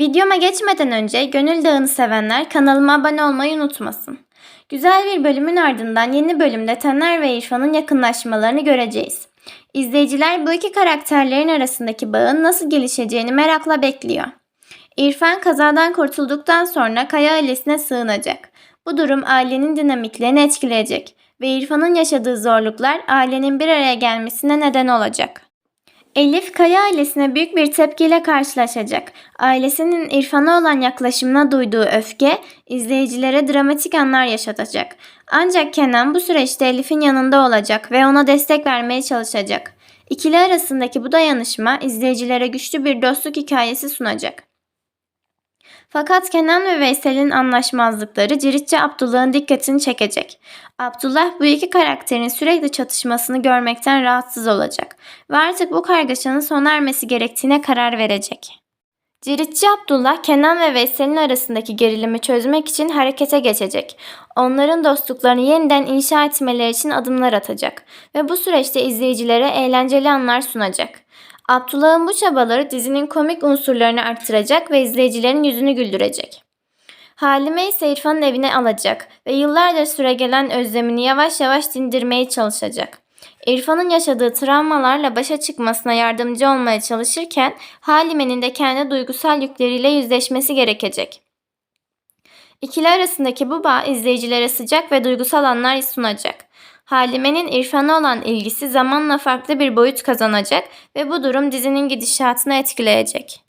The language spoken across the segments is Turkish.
Videoma geçmeden önce Gönül Dağı'nı sevenler kanalıma abone olmayı unutmasın. Güzel bir bölümün ardından yeni bölümde Taner ve İrfan'ın yakınlaşmalarını göreceğiz. İzleyiciler bu iki karakterlerin arasındaki bağın nasıl gelişeceğini merakla bekliyor. İrfan kazadan kurtulduktan sonra Kaya ailesine sığınacak. Bu durum ailenin dinamiklerini etkileyecek ve İrfan'ın yaşadığı zorluklar ailenin bir araya gelmesine neden olacak. Elif Kaya ailesine büyük bir tepkiyle karşılaşacak. Ailesinin İrfan'a olan yaklaşımına duyduğu öfke izleyicilere dramatik anlar yaşatacak. Ancak Kenan bu süreçte Elif'in yanında olacak ve ona destek vermeye çalışacak. İkili arasındaki bu dayanışma izleyicilere güçlü bir dostluk hikayesi sunacak. Fakat Kenan ve Veysel'in anlaşmazlıkları Ciritçi Abdullah'ın dikkatini çekecek. Abdullah bu iki karakterin sürekli çatışmasını görmekten rahatsız olacak ve artık bu kargaşanın sona ermesi gerektiğine karar verecek. Ciritçi Abdullah, Kenan ve Veysel'in arasındaki gerilimi çözmek için harekete geçecek. Onların dostluklarını yeniden inşa etmeleri için adımlar atacak ve bu süreçte izleyicilere eğlenceli anlar sunacak. Abdullah'ın bu çabaları dizinin komik unsurlarını arttıracak ve izleyicilerin yüzünü güldürecek. Halime ise evine alacak ve yıllardır süregelen özlemini yavaş yavaş dindirmeye çalışacak. İrfan'ın yaşadığı travmalarla başa çıkmasına yardımcı olmaya çalışırken Halime'nin de kendi duygusal yükleriyle yüzleşmesi gerekecek. İkili arasındaki bu bağ izleyicilere sıcak ve duygusal anlar sunacak. Halime'nin İrfan'a olan ilgisi zamanla farklı bir boyut kazanacak ve bu durum dizinin gidişatını etkileyecek.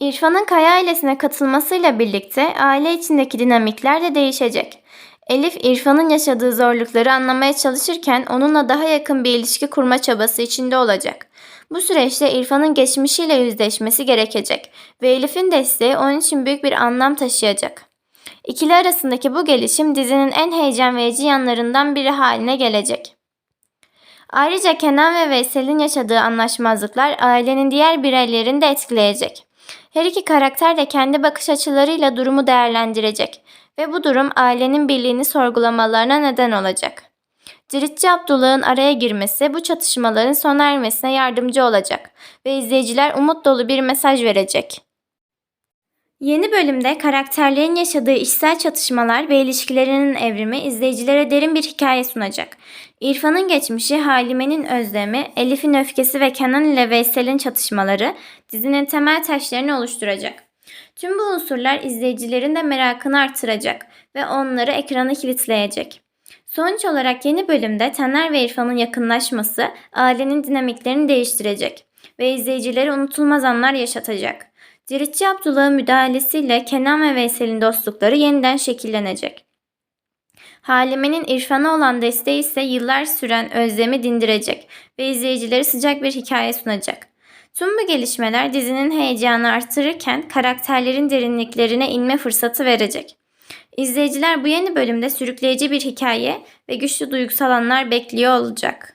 İrfan'ın Kaya ailesine katılmasıyla birlikte aile içindeki dinamikler de değişecek. Elif İrfan'ın yaşadığı zorlukları anlamaya çalışırken onunla daha yakın bir ilişki kurma çabası içinde olacak. Bu süreçte İrfan'ın geçmişiyle yüzleşmesi gerekecek ve Elif'in desteği onun için büyük bir anlam taşıyacak. İkili arasındaki bu gelişim dizinin en heyecan verici yanlarından biri haline gelecek. Ayrıca Kenan ve Veysel'in yaşadığı anlaşmazlıklar ailenin diğer bireylerini de etkileyecek. Her iki karakter de kendi bakış açılarıyla durumu değerlendirecek ve bu durum ailenin birliğini sorgulamalarına neden olacak. Ciritçi Abdullah'ın araya girmesi bu çatışmaların sona ermesine yardımcı olacak ve izleyiciler umut dolu bir mesaj verecek. Yeni bölümde karakterlerin yaşadığı içsel çatışmalar ve ilişkilerinin evrimi izleyicilere derin bir hikaye sunacak. İrfan'ın geçmişi, Halime'nin özlemi, Elif'in öfkesi ve Kenan ile Veysel'in çatışmaları dizinin temel taşlarını oluşturacak. Tüm bu unsurlar izleyicilerin de merakını artıracak ve onları ekrana kilitleyecek. Sonuç olarak yeni bölümde Taner ve İrfan'ın yakınlaşması ailenin dinamiklerini değiştirecek ve izleyicilere unutulmaz anlar yaşatacak. Ciritçi Abdullah'ın müdahalesiyle Kenan ve Veysel'in dostlukları yeniden şekillenecek. Halime'nin İrfan'a olan desteği ise yıllar süren özlemi dindirecek ve izleyicileri sıcak bir hikaye sunacak. Tüm bu gelişmeler dizinin heyecanı artırırken karakterlerin derinliklerine inme fırsatı verecek. İzleyiciler bu yeni bölümde sürükleyici bir hikaye ve güçlü duygusal anlar bekliyor olacak.